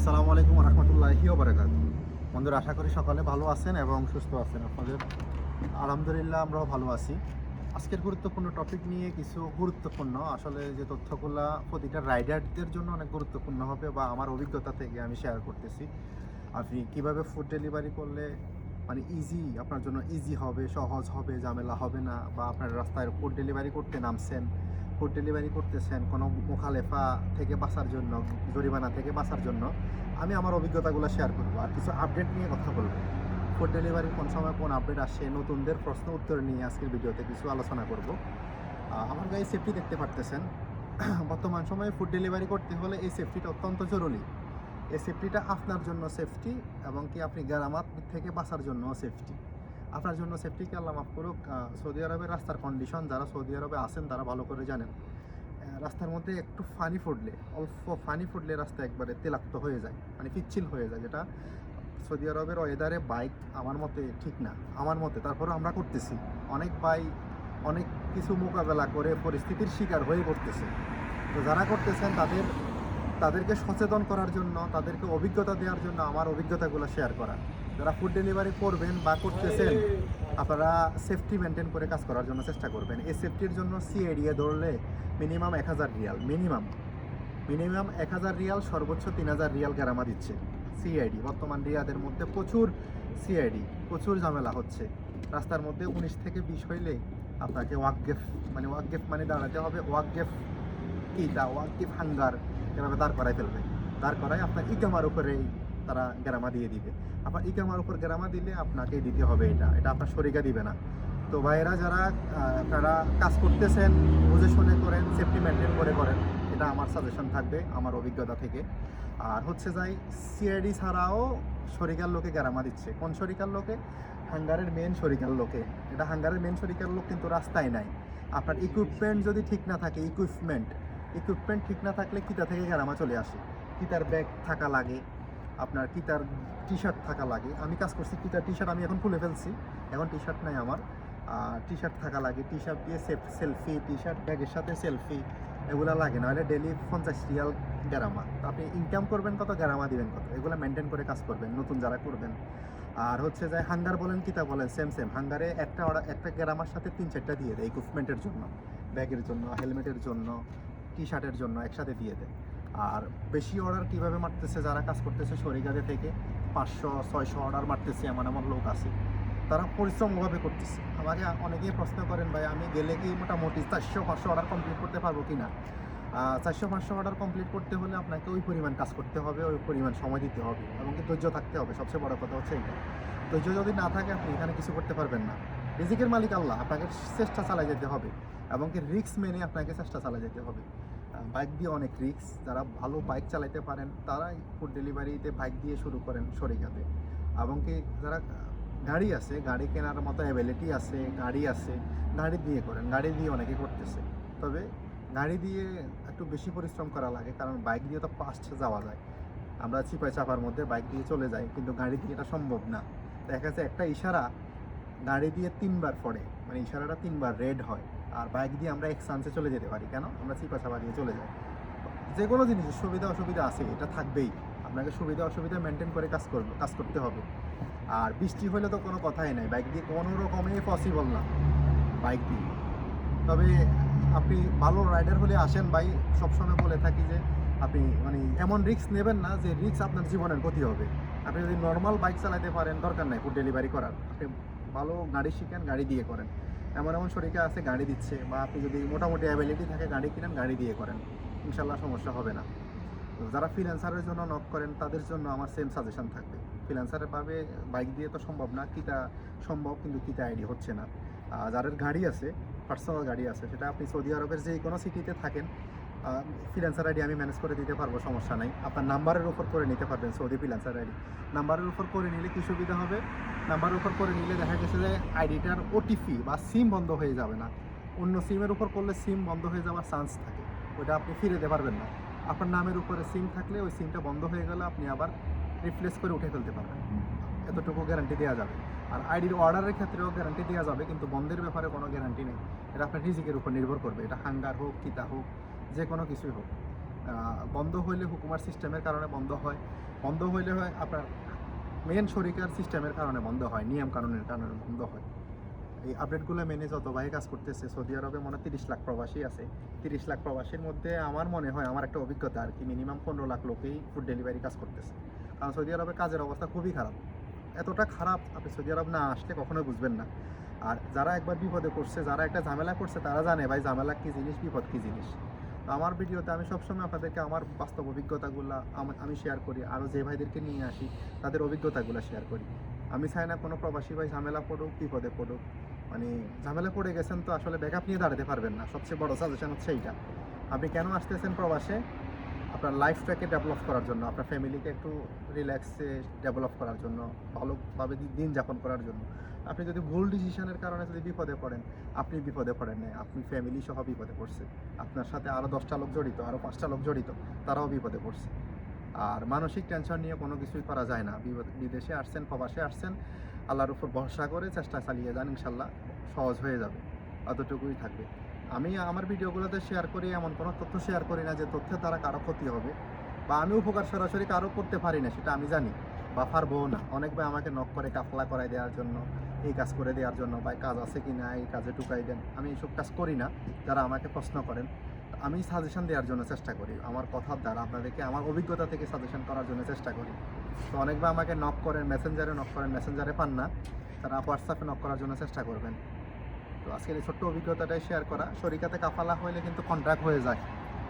আসসালামু আলাইকুম রহমতুল্লাহি ওবরাকাত বন্ধুরা, আশা করি সকালে ভালো আছেন এবং সুস্থ আছেন। আপনাদের আলহামদুলিল্লাহ আমরাও ভালো আছি। আজকের গুরুত্বপূর্ণ টপিক নিয়ে কিছু গুরুত্বপূর্ণ, আসলে যে তথ্যগুলা প্রতিটা রাইডারদের জন্য অনেক গুরুত্বপূর্ণ হবে বা আমার অভিজ্ঞতা থেকে আমি শেয়ার করতেছি। আপনি কীভাবে ফুড ডেলিভারি করলে মানে ইজি আপনার জন্য ইজি হবে, সহজ হবে, ঝামেলা হবে না বা আপনার রাস্তায় ফুড ডেলিভারি করতে নামছেন? ফুড ডেলিভারি করতেছেন কোনো মুখালেফা থেকে বাঁচার জন্য, জরিমানা থেকে বাঁচার জন্য, আমি আমার অভিজ্ঞতাগুলো শেয়ার করব। আর কিছু আপডেট নিয়ে কথা বলব। ফুড ডেলিভারি কোন সময় কোন আপডেট আসে, নতুনদের প্রশ্ন উত্তর নিয়ে আজকের ভিডিওতে কিছু আলোচনা করব। আমার গায়ে সেফটি দেখতে পারতেছেন। বর্তমান সময়ে ফুড ডেলিভারি করতে হলে এই সেফটিটা অত্যন্ত জরুরি। এই সেফটিটা আপনার জন্য সেফটি এবং কি আপনি গ্রামাত থেকে বাঁচার জন্য সেফটি আপনার জন্য সেফটিকে আল্লাহ মাফ করুক সৌদি আরবের রাস্তার কন্ডিশন যারা সৌদি আরবে আছেন তারা ভালো করে জানেন। রাস্তার মধ্যে একটু ফানি ফুটলে, অল্প ফানি ফুটলে রাস্তা একবারে তেলাক্ত হয়ে যায় মানে পিচ্ছিল হয়ে যায়, যেটা সৌদি আরবের ওয়েদারে বাইক আমার মতে ঠিক না। আমার মতে তারপরে আমরা করতেছি। অনেক বাই অনেক কিছু মোকাবেলা করে পরিস্থিতির শিকার হয়ে পড়তেছে। তো যারা করতেছেন তাদের, তাদেরকে সচেতন করার জন্য, তাদেরকে অভিজ্ঞতা দেওয়ার জন্য আমার অভিজ্ঞতাগুলো শেয়ার করা। যারা ফুড ডেলিভারি করবেন বা করতেছেন, আপনারা সেফটি মেনটেন করে কাজ করার জন্য চেষ্টা করবেন। এই সেফটির জন্য সিএডিএ ধরলে মিনিমাম এক হাজার রিয়াল মিনিমাম মিনিমাম এক হাজার রিয়াল, সর্বোচ্চ তিন হাজার রিয়াল গ্যারামা দিচ্ছে সিআইডি বর্তমান রিয়াদের মধ্যে প্রচুর সিআইডি প্রচুর ঝামেলা হচ্ছে। রাস্তার মধ্যে উনিশ থেকে বিশ হইলে আপনাকে ওয়াকগেফ মানে ওয়াকগেফ মানে দাঁড়াতে হবে, ওয়াকগেফ কি? দা ওয়াকগেফ হাঙ্গার, এভাবে দাঁড় করাই ফেলবে। দাঁড় করায় আপনার ইকামার উপরেই তারা গ্রামা দিয়ে দিবে। আপনার ইকামার উপর গ্রামা দিলে আপনাকে দিতে হবে এটা। এটা আপনার শরীরে দিবে না। তো ভাইয়েরা যারা আপনারা কাজ করতেছেন বুঝে শুনে করেন সেফটি মেনটেন করে করেন এটা আমার সাজেশন থাকবে আমার অভিজ্ঞতা থেকে। আর হচ্ছে যাই সিআইডি ছাড়াও শরিকার লোকে গ্রামা দিচ্ছে। কোন শরিকার লোকে? হাঙ্গারের মেন শরিকার লোকে। এটা হাঙ্গারের মেন শরিকার লোক কিন্তু রাস্তায় নাই। আপনার ইকুইপমেন্ট যদি ঠিক না থাকে ইকুইপমেন্ট ইকুইপমেন্ট ঠিক না থাকলে কিতা থেকে গ্রামা চলে আসে? কিতার ব্যাগ থাকা লাগে আপনার কিতার টি শার্ট থাকা লাগে। আমি কাজ করছি কিতার টি শার্ট আমি এখন খুলে ফেলছি। এখন টি শার্ট নাই আমার। টি শার্ট থাকা লাগে। টি শার্ট দিয়ে সেফ সেলফি টি শার্ট ব্যাগের সাথে সেলফি এগুলো লাগে। নাহলে ডেলি পঞ্চাশ রিয়াল গ্রামা। তো আপনি ইনকাম করবেন কত, গ্রামা দিবেন কত? এগুলো মেনটেন করে কাজ করবেন, নতুন যারা করবেন। আর হচ্ছে যে হাঙ্গার বলেন, কিতা বলেন সেম সেম হাঙ্গারে একটা অর্ডার একটা গ্রামার সাথে তিন, চারটা দিয়ে দেয় ইকুইপমেন্টের জন্য। ব্যাগের জন্য হেলমেটের জন্য টি শার্টের জন্য একসাথে দিয়ে দেয়। আর বেশি অর্ডার কীভাবে মারতেছে, যারা কাজ করতেছে সরিগাদে থেকে পাঁচশো, ছয়শো অর্ডার মারতেছে এমন এমন লোক আছে। তারা পরিশ্রমভাবে করতেছে। আমাকে অনেকেই প্রশ্ন করেন, ভাই, আমি গেলে কি মোটামুটি চারশো, পাঁচশো অর্ডার কমপ্লিট করতে পারব কি না চারশো, পাঁচশো অর্ডার কমপ্লিট করতে হলে আপনাকে ওই পরিমাণ কাজ করতে হবে, ওই পরিমাণ সময় দিতে হবে এবং কি ধৈর্য থাকতে হবে। সবচেয়ে বড় কথা হচ্ছে এটা। ধৈর্য যদি না থাকে, আপনি এখানে কিছু করতে পারবেন না। রিজিকের মালিক আল্লাহ, আপনাকে চেষ্টা চালাই যেতে হবে এবং কি রিক্স মেনে আপনাকে চেষ্টা চালাই যেতে হবে। বাইক দিয়ে অনেক রিক্স যারা ভালো বাইক চালাতে পারেন, তারাই ফুড ডেলিভারিতে বাইক দিয়ে শুরু করেন সরিঘাতে এবং কি যারা গাড়ি আছে, গাড়ি কেনার মতো অ্যাবিলিটি আছে, গাড়ি আছে, গাড়ি দিয়ে করেন, গাড়ি দিয়ে অনেকে করতেছে। তবে গাড়ি দিয়ে একটু বেশি পরিশ্রম করা লাগে, কারণ বাইক দিয়ে তো ফাস্ট যাওয়া যায়। আমরা চিপাই চাপার মধ্যে বাইক দিয়ে চলে যাই, কিন্তু গাড়ি দিয়ে এটা সম্ভব না। দেখা যাচ্ছে একটা ইশারা গাড়ি দিয়ে তিনবার পড়ে মানে ইশারাটা তিনবার রেড হয়। আর বাইক দিয়ে আমরা এক চান্সে চলে যেতে পারি, কেন? আমরা চিপা চাপা দিয়ে চলে যাই। যে কোনো জিনিসের সুবিধা অসুবিধা আছে, এটা থাকবেই। আপনাকে সুবিধা অসুবিধা মেনটেন করে কাজ করবে, কাজ করতে হবে। আর বৃষ্টি হলে তো কোনো কথাই নাই বাইক দিয়ে কোনো রকমই পসিবল না বাইক দিয়ে। তবে আপনি ভালো রাইডার হলে আসেন ভাই, সবসময় বলে থাকি যে, আপনি মানে এমন রিস্ক নেবেন না যে রিস্ক আপনার জীবনের ক্ষতি হবে। আপনি যদি নর্মাল বাইক চালাতে পারেন, দরকার নাই ফুড ডেলিভারি করার। আপনি ভালো গাড়ি শিখেন, গাড়ি দিয়ে করেন। এমন এমন শরীরকে আছে, গাড়ি দিচ্ছে বা আপনি যদি মোটামুটি অ্যাবিলিটি থাকে, গাড়ি কিনেন, গাড়ি দিয়ে করেন। ইনশাল্লাহ সমস্যা হবে না। তো যারা ফ্রিল্যান্সারের জন্য নক করেন, তাদের জন্য আমার সেম সাজেশন থাকবে। ফিনান্সারের পাবে বাইক দিয়ে তো সম্ভব না, কিটা সম্ভব কিন্তু কিটা আইডি হচ্ছে না। যাদের গাড়ি আছে পার্সোনাল গাড়ি আছে, সেটা আপনি সৌদি আরবের যে কোনো সিটিতে থাকেন ফ্রিল্যান্সার আইডি আমি ম্যানেজ করে দিতে পারব, সমস্যা নাই। আপনার নাম্বারের উপর করে নিতে পারবেন, সৌদি ফ্রিল্যান্সার আইডি নাম্বারের উপর করে নিলে কী সুবিধা হবে? নাম্বারের উপর করে নিলে দেখা গেছে যে আইডিটার ওটিপি বা সিম বন্ধ হয়ে যাবে না। অন্য সিমের উপর করলে সিম বন্ধ হয়ে যাওয়ার চান্স থাকে। ওটা আপনি ফিরে দিতে পারবেন না। আপনার নামের উপরে সিম থাকলে ওই সিমটা বন্ধ হয়ে গেলে আপনি আবার রিপ্লেস করে উঠে ফেলতে পারবেন। এতটুকু গ্যারান্টি দেওয়া যাবে। আর আইডির অর্ডারের ক্ষেত্রেও গ্যারান্টি দেওয়া যাবে, কিন্তু বন্ধের ব্যাপারে কোনো গ্যারান্টি নেই। এটা আপনার রিজিকের উপর নির্ভর করবে। এটা হাঙ্গার হোক, কিতা হোক যে কোনো কিছুই হোক। বন্ধ হইলে হুকুমার সিস্টেমের কারণে বন্ধ হয়। বন্ধ হইলে হয় আপনার মেন শরিকার সিস্টেমের কারণে বন্ধ হয় নিয়ম কানুনের কারণে বন্ধ হয়। এই আপডেটগুলো মেনে যত ভাই কাজ করতেছে, সৌদি আরবে মনে হয় তিরিশ লাখ প্রবাসী আছে। তিরিশ লাখ প্রবাসীর মধ্যে আমার মনে হয়, আমার একটা অভিজ্ঞতা আর কি মিনিমাম পনেরো লাখ লোকেই ফুড ডেলিভারি কাজ করতেছে। কারণ সৌদি আরবে কাজের অবস্থা খুবই খারাপ। এতটা খারাপ, আপনি সৌদি আরব না আসলে কখনোই বুঝবেন না। আর যারা একবার বিপদে পড়ছে, যারা একটা ঝামেলা করছে তারা জানে, ভাই, ঝামেলা কী জিনিস, বিপদ কী জিনিস? আমার ভিডিওতে আমি সবসময় আপনাদেরকে আমার বাস্তব অভিজ্ঞতাগুলো আম- শেয়ার করি আরও যে ভাইদেরকে নিয়ে আসি, তাদের অভিজ্ঞতাগুলো শেয়ার করি। আমি চাই না কোনো প্রবাসী ভাই ঝামেলা পড়ুক, বিপদে পড়ুক। মানে ঝামেলা পড়ে গেছেন তো আসলে ব্যাকআপ নিয়ে দাঁড়াতে পারবেন না। সবচেয়ে বড় সাজেশন হচ্ছে এইটা। আপনি কেন আসতেছেন প্রবাসে? আপনার লাইফটাকে ডেভেলপ করার জন্য, আপনার ফ্যামিলিকে একটু রিল্যাক্সে ডেভেলপ করার জন্য, ভালোভাবে দিন যাপন করার জন্য। আপনি যদি ভুল ডিসিশনের কারণে যদি বিপদে পড়েন, আপনি বিপদে পড়েন না আপনি ফ্যামিলি সহ বিপদে পড়ছে। আপনার সাথে আরও দশটা লোক জড়িত আরও পাঁচটা লোক জড়িত, তারাও বিপদে পড়ছে। আর মানসিক টেনশন নিয়ে কোনো কিছুই করা যায় না। বিদেশে আসছেন, প্রবাসে আসছেন, আল্লাহর উপর ভরসা করে চেষ্টা চালিয়ে যান, ইনশাল্লাহ সহজ হয়ে যাবে। অতটুকুই থাকবে। আমি আমার ভিডিওগুলোতে শেয়ার করি, এমন কোনো তথ্য শেয়ার করি না যে তথ্যের দ্বারা কারও ক্ষতি হবে বা আমি উপকার সরাসরি কারও করতে পারি না, সেটা আমি জানি বা পারব না। অনেক ভাই আমাকে নক করে, কাফলা করাই দেওয়ার জন্য, এই কাজ করে দেওয়ার জন্য বা কাজ আছে কি না, এই কাজে টুকাই দেন। আমি এইসব কাজ করি না, যারা আমাকে প্রশ্ন করেন, আমি সাজেশন দেওয়ার জন্য চেষ্টা করি। আমার কথার দ্বারা আপনাদেরকে, আমার অভিজ্ঞতা থেকে সাজেশন করার জন্য চেষ্টা করি। তো অনেকবার আমাকে নক করেন মেসেঞ্জারে নক করেন মেসেঞ্জারে পান না, তারা হোয়াটসঅ্যাপে নক করার জন্য চেষ্টা করবেন। তো আজকের এই ছোট্ট অভিজ্ঞতাটাই শেয়ার করা। শরিকাতে কাফালা হইলে কিন্তু কন্ট্রাক্ট হয়ে যায়।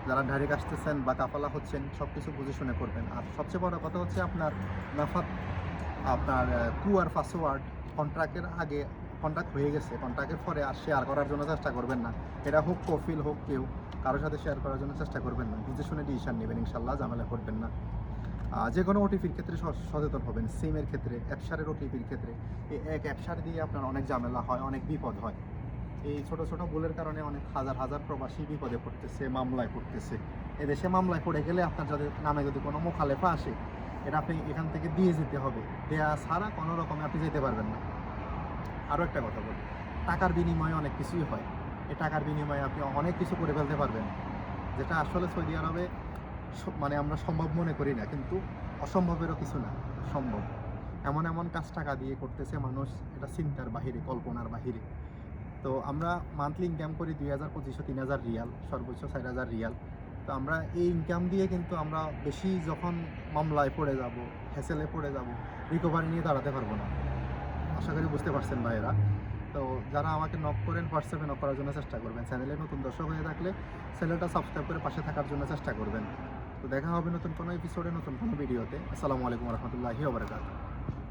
যারা ডাইরেক্ট আসতেছেন বা কাফালা হচ্ছেন সব কিছু বুঝে শুনে করবেন। আর সবচেয়ে বড় কথা হচ্ছে আপনার নাফাত, আপনার কু আর পাসওয়ার্ড কন্ট্রাক্টের আগে কন্ট্রাক্ট হয়ে গেছে। কন্ট্রাক্টের পরে আর শেয়ার করার জন্য চেষ্টা করবেন না। এটা হোক কফিল, হোক কেউ, কারোর সাথে শেয়ার করার জন্য চেষ্টা করবেন না। বুঝে শুনে ডিসিশন নেবেন ইনশাল্লাহ ঝামেলা করবেন না। যে কোনো ওটিপির ক্ষেত্রে সচেতন হবেন। সিমের ক্ষেত্রে অ্যাপসারের ওটিপির ক্ষেত্রে। এই এক অ্যাপসার দিয়ে আপনার অনেক ঝামেলা হয়, অনেক বিপদ হয়। এই ছোট ছোট ভুলের কারণে অনেক হাজার হাজার প্রবাসী বিপদে পড়তেছে, মামলায় পড়তেছে। এদেশে মামলায় পড়ে গেলে আপনার যাদের নামে যদি কোনো মোখালেফা আসে, এটা আপনি এখান থেকে দিয়ে যেতে হবে। দেয়া ছাড়া কোনো রকমে আপনি যেতে পারবেন না। আরও একটা কথা বলি, টাকার বিনিময়ে অনেক কিছুই হয়। এই টাকার বিনিময়ে আপনি অনেক কিছু করে ফেলতে পারবেন। যেটা আসলে সৌদি আরবে মানে আমরা সম্ভব মনে করি না, কিন্তু অসম্ভবেরও কিছু না, সম্ভব। এমন এমন কাজ টাকা দিয়ে করতেছে মানুষ, এটা চিন্তার বাহিরে, কল্পনার বাহিরে। তো আমরা মান্থলি ইনকাম করি দুই হাজার পঁচিশশো, তিন হাজার রিয়াল, সর্বোচ্চ চার হাজার রিয়াল। তো আমরা এই ইনকাম দিয়ে কিন্তু আমরা বেশি যখন মামলায় পড়ে যাব হ্যাসেলে পড়ে যাব রিকভারি নিয়ে দাঁড়াতে পারব না। আশা করি বুঝতে পারছেন ভাইয়েরা। তো যারা আমাকে নক করেন হোয়াটসঅ্যাপে নক করার জন্য চেষ্টা করবেন। চ্যানেলে নতুন দর্শক হয়ে থাকলে চ্যানেলটা সাবস্ক্রাইব করে পাশে থাকার জন্য চেষ্টা করবেন। তো দেখা হবে নতুন কোনো এপিসোডে নতুন কোনো ভিডিওতে আসসালামু আলাইকুম রহমতুল্লাহি ওবরাকাতুহু